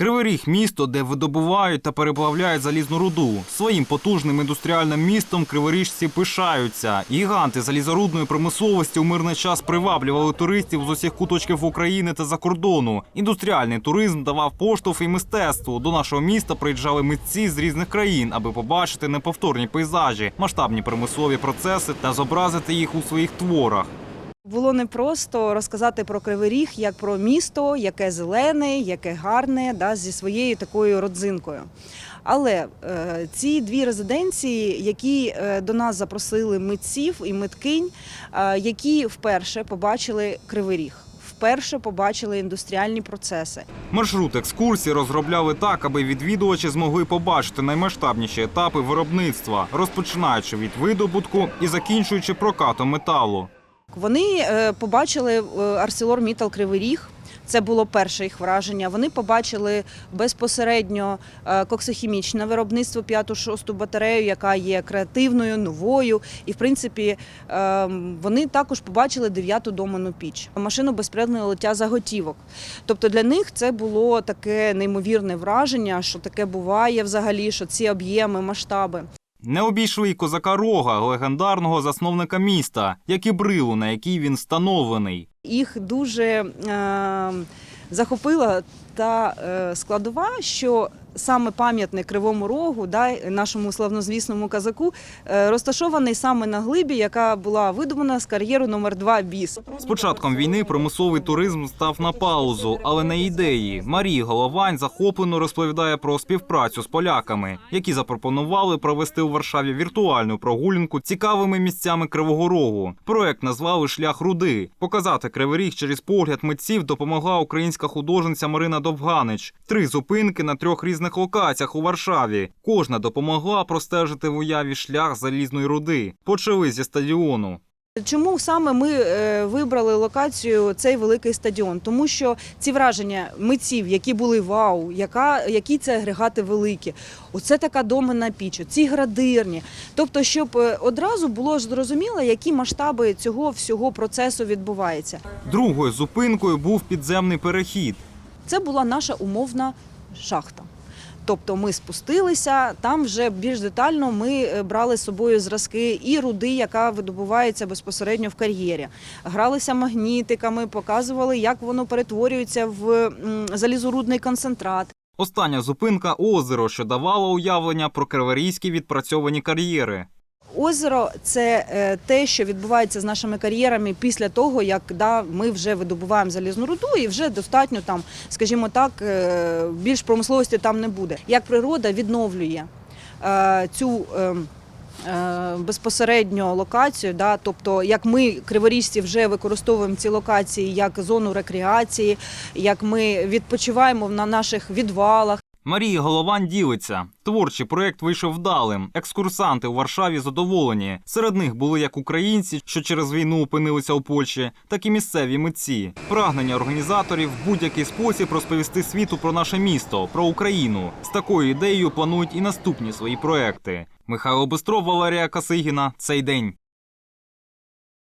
Кривий Ріг – місто, де видобувають та переплавляють залізну руду. Своїм потужним індустріальним містом криворіжці пишаються. Гіганти залізорудної промисловості у мирний час приваблювали туристів з усіх куточків України та за кордону. Індустріальний туризм давав поштовх і мистецтву. До нашого міста приїжджали митці з різних країн, аби побачити неповторні пейзажі, масштабні промислові процеси та зобразити їх у своїх творах. Було непросто розказати про Кривий Ріг як про місто, яке зелене, яке гарне, да, зі своєю такою родзинкою. Але е, ці дві резиденції, які е, до нас запросили митців і миткинь, е, які вперше побачили Кривий Ріг, вперше побачили індустріальні процеси. Маршрут екскурсії розробляли так, аби відвідувачі змогли побачити наймасштабніші етапи виробництва, розпочинаючи від видобутку і закінчуючи прокатом металу. Вони е, побачили Арселор Мітал Кривий Ріг. Це було перше їх враження. Вони побачили безпосередньо е, коксохімічне виробництво 5-6 батарею, яка є креативною, новою. І в принципі е, вони також побачили 9-ту доменну піч, машину безпредного лиття заготівок. Тобто для них це було таке неймовірне враження, що таке буває взагалі, що ці об'єми, масштаби. Не обійшли й козака Рога, легендарного засновника міста, як і брилу, на якій він встановлений. Їх дуже е, захопила та е, складова, що саме пам'ятник Кривому Рогу, да, нашому славнозвісному казаку, е, розташований саме на глибі, яка була видумана з кар'єру номер 2 біс. З початком війни промисловий туризм став на паузу, але не ідеї. Марія Головань захоплено розповідає про співпрацю з поляками, які запропонували провести у Варшаві віртуальну прогулянку цікавими місцями Кривого Рогу. Проект назвали Шлях руди. Показати Кривий Ріг через погляд митців допомогла українська художниця Марина Довганич. Три зупинки на трьох різних локаціях у Варшаві. Кожна допомогла простежити в уяві шлях залізної руди. Почали зі стадіону. Чому саме ми е, вибрали локацію цей великий стадіон? Тому що ці враження митців, які були вау, яка, які це агрегати великі, оце така доменна піч, ці градирні. Тобто, щоб е, одразу було зрозуміло, які масштаби цього всього процесу відбуваються. Другою зупинкою був підземний перехід. Це була наша умовна шахта. Тобто ми спустилися, там вже більш детально ми е, брали з собою зразки і руди, яка видобувається безпосередньо в кар'єрі. Гралися магнітиками, показували, як воно перетворюється в залізорудний концентрат. Остання зупинка озеро, що давало уявлення про криворізькі відпрацьовані кар'єри. Озеро це е, те, що відбувається з нашими кар'єрами після того, як да, ми вже видобуваємо залізну руду, і вже достатньо там, скажімо так, е, більш промисловості там не буде. Як природа відновлює е, цю. Безпосередньо локацію, да, тобто як ми, криворіжці, вже використовуємо ці локації як зону рекреації, як ми відпочиваємо на наших відвалах. Марія Головань ділиться. Творчий проєкт вийшов вдалим. Екскурсанти у Варшаві задоволені. Серед них були як українці, що через війну опинилися у Польщі, так і місцеві митці. Прагнення організаторів в будь-який спосіб розповісти світу про наше місто, про Україну. З такою ідеєю планують і наступні свої проекти. Михайло Бистров, Валерія Касигіна. Цей день.